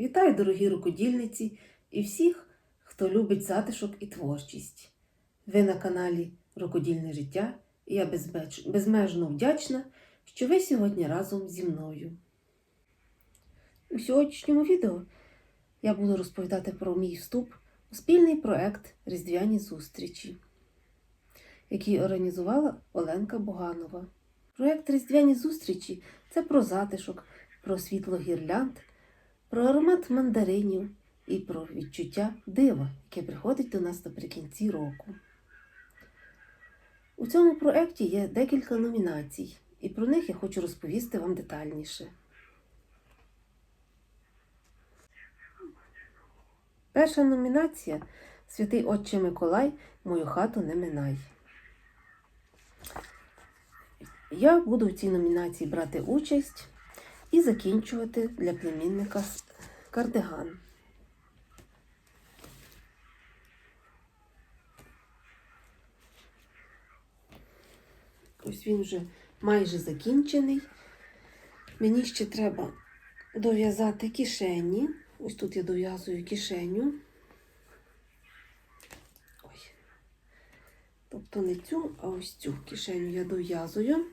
Вітаю, дорогі рукодільниці і всіх, хто любить затишок і творчість. Ви на каналі Рукодільне життя, і я безбеч- безмежно вдячна, що ви сьогодні разом зі мною. У сьогоднішньому відео я буду розповідати про мій вступ у спільний проект Різдвяні зустрічі, який організувала Оленка Боганова. Проект Різдвяні зустрічі це про затишок, про світло гірлянд, про аромат мандаринів і про відчуття дива, яке приходить до нас наприкінці року. У цьому проєкті є декілька номінацій, і про них я хочу розповісти вам детальніше. Перша номінація Святий Отче Миколай, мою хату не минай. Я буду в цій номінації брати участь і закінчувати для племінника кардиган. Ось він вже майже закінчений. Мені ще треба дов'язати кишені. Ось тут я дов'язую кишеню. Ой. Тобто не цю, а ось цю кишеню я дов'язую.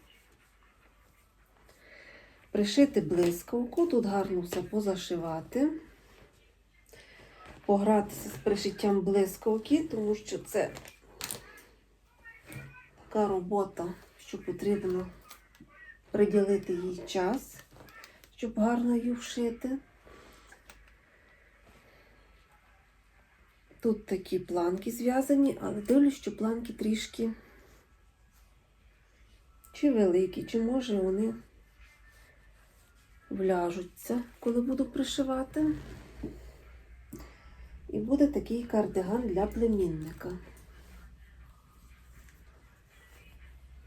Пришити блискавку, тут гарно все позашивати. Погратися з пришиттям блискавки, тому що це така робота, що потрібно приділити їй час, щоб гарно її вшити. Тут такі планки зв'язані, але дивлюсь, що планки трішки чи великі, чи може вони вляжуться, коли буду пришивати. І буде такий кардиган для племінника.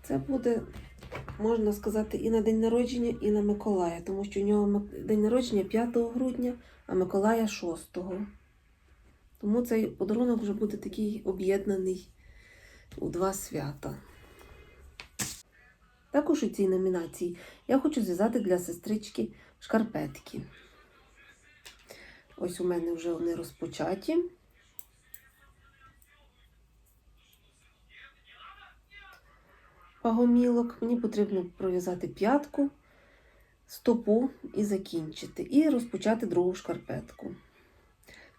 Це буде, можна сказати, і на день народження, і на Миколая, тому що у нього день народження 5 грудня, а Миколая 6. Тому цей подарунок вже буде такий об'єднаний у два свята. Також у цій номінації я хочу зв'язати для сестрички шкарпетки. Ось у мене вже вони розпочаті. Пагомілок. Мені потрібно пров'язати п'ятку, стопу і закінчити. І розпочати другу шкарпетку.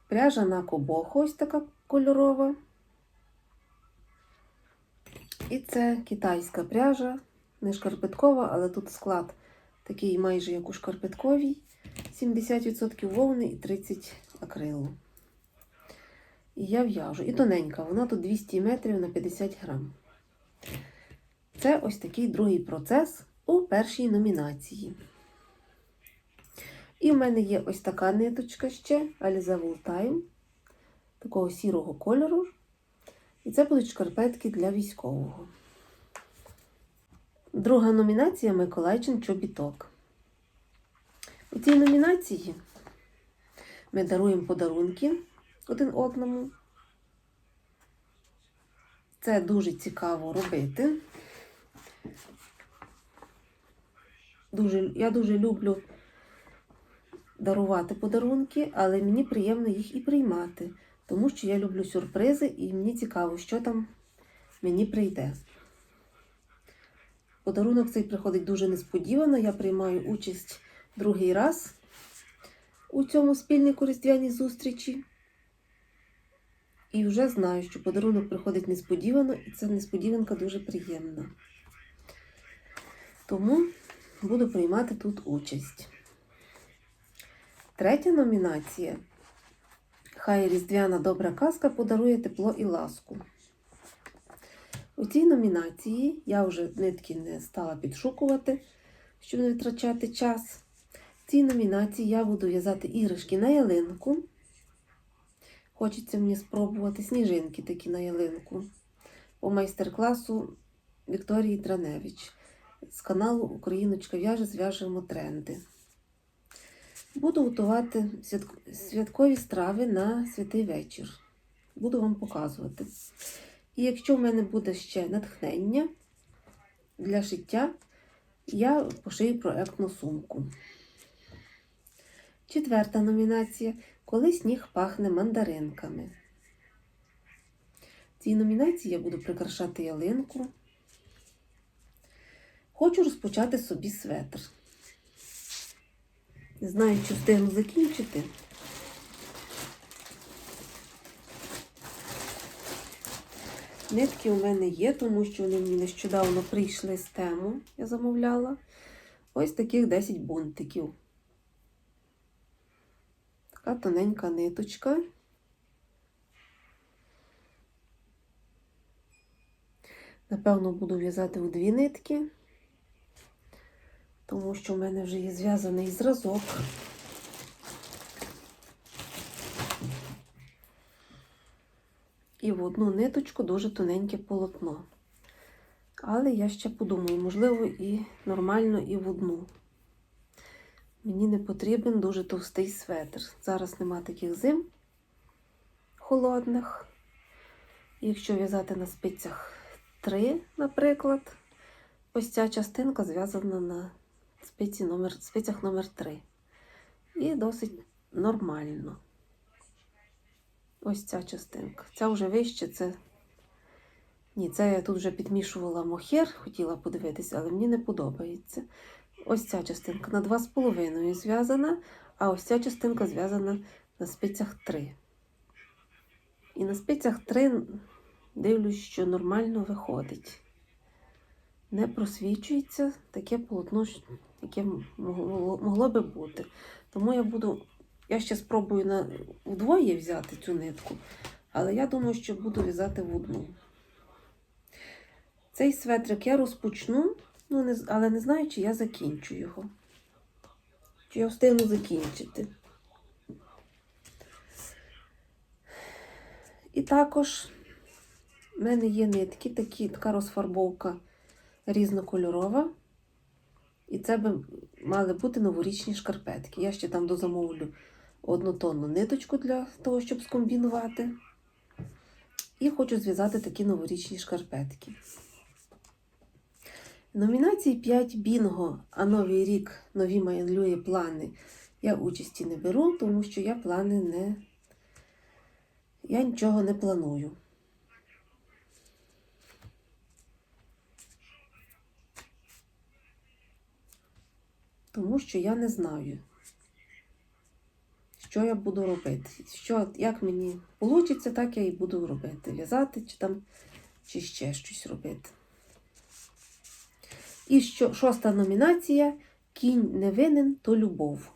Пряжа на кобоху ось така кольорова. І це китайська пряжа, не шкарпеткова, але тут склад такий майже як у шкарпетковій. 70% вовни і 30 акрилу. І я в'яжу. І тоненька, вона тут 200 метрів на 50 грам. Це ось такий другий процес у першій номінації. І в мене є ось така ниточка ще Aliza Time, такого сірого кольору. І це будуть шкарпетки для військового. Друга номінація Миколайчин чобіток. У цій номінації ми даруємо подарунки один одному. Це дуже цікаво робити. Дуже, я дуже люблю дарувати подарунки, але мені приємно їх і приймати, тому що я люблю сюрпризи і мені цікаво, що там мені прийде. Подарунок цей приходить дуже несподівано. Я приймаю участь другий раз у цьому спільнику різдвяній зустрічі. І вже знаю, що подарунок приходить несподівано, і ця несподіванка дуже приємна. Тому буду приймати тут участь. Третя номінація. Хай різдвяна добра казка подарує тепло і ласку. У цій номінації я вже нитки не стала підшукувати, щоб не витрачати час. В цій номінації я буду в'язати іграшки на ялинку. Хочеться мені спробувати сніжинки такі на ялинку по майстер-класу Вікторії Драневич з каналу Україночка в'яже зв'яжемо тренди. Буду готувати святкові страви на святий вечір. Буду вам показувати. І якщо в мене буде ще натхнення для шиття, я пошию проектну сумку. Четверта номінація Коли сніг пахне мандаринками. В цій номінації я буду прикрашати ялинку. Хочу розпочати собі светр. Не знаю, чи встигну закінчити. Нитки у мене є, тому що вони мені нещодавно прийшли з тему, я замовляла. Ось таких 10 бунтиків. Така тоненька ниточка. Напевно, буду в'язати у дві нитки, тому що в мене вже є зв'язаний зразок. І в одну ниточку дуже тоненьке полотно. Але я ще подумаю, можливо, і нормально, і в одну. Мені не потрібен дуже товстий светр. Зараз нема таких зим холодних. Якщо в'язати на спицях 3, наприклад, ось ця частинка зв'язана на спиці номер, спицях номер 3. І досить нормально. Ось ця частинка. Ця вже вище, це. Ні, це я тут вже підмішувала мохер, хотіла подивитися, але мені не подобається. Ось ця частинка на 2,5 зв'язана, а ось ця частинка зв'язана на спицях 3. І на спицях 3 дивлюсь, що нормально виходить. Не просвічується таке полотно, яке могло, би бути. Тому я буду. Я ще спробую на вдвоє взяти цю нитку, але я думаю, що буду в'язати в одну. Цей светрик я розпочну, ну, не, але не знаю, чи я закінчу його. Чи я встигну закінчити. І також в мене є нитки, такі, така розфарбовка різнокольорова. І це би мали бути новорічні шкарпетки. Я ще там дозамовлю однотонну ниточку для того, щоб скомбінувати. І хочу зв'язати такі новорічні шкарпетки. Номінації 5 Бінго, а новий рік нові малює плани. Я участі не беру, тому що я плани не. Я нічого не планую. Тому що я не знаю, що я буду робити. Що, Як мені вийде, так я і буду робити. В'язати чи там, чи ще щось робити. І що, шоста номінація Кінь не винен, то любов.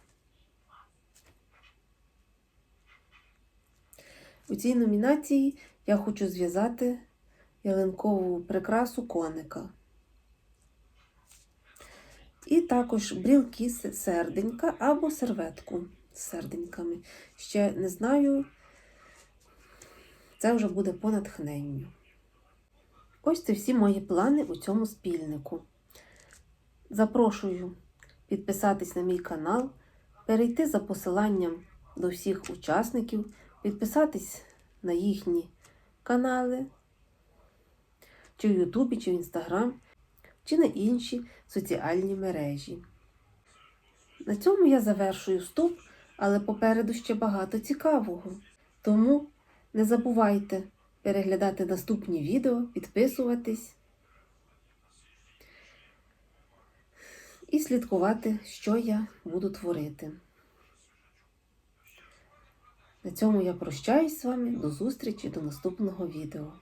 У цій номінації я хочу зв'язати ялинкову прикрасу коника. І також брілки серденька або серветку з серденьками. Ще не знаю, це вже буде по натхненню. Ось це всі мої плани у цьому спільнику. Запрошую підписатись на мій канал, перейти за посиланням до всіх учасників, підписатись на їхні канали, чи в Ютубі, чи в Інстаграм, чи на інші соціальні мережі. На цьому я завершую вступ, але попереду ще багато цікавого. Тому не забувайте переглядати наступні відео, підписуватись. і слідкувати, що я буду творити. На цьому я прощаюсь з вами. До зустрічі до наступного відео.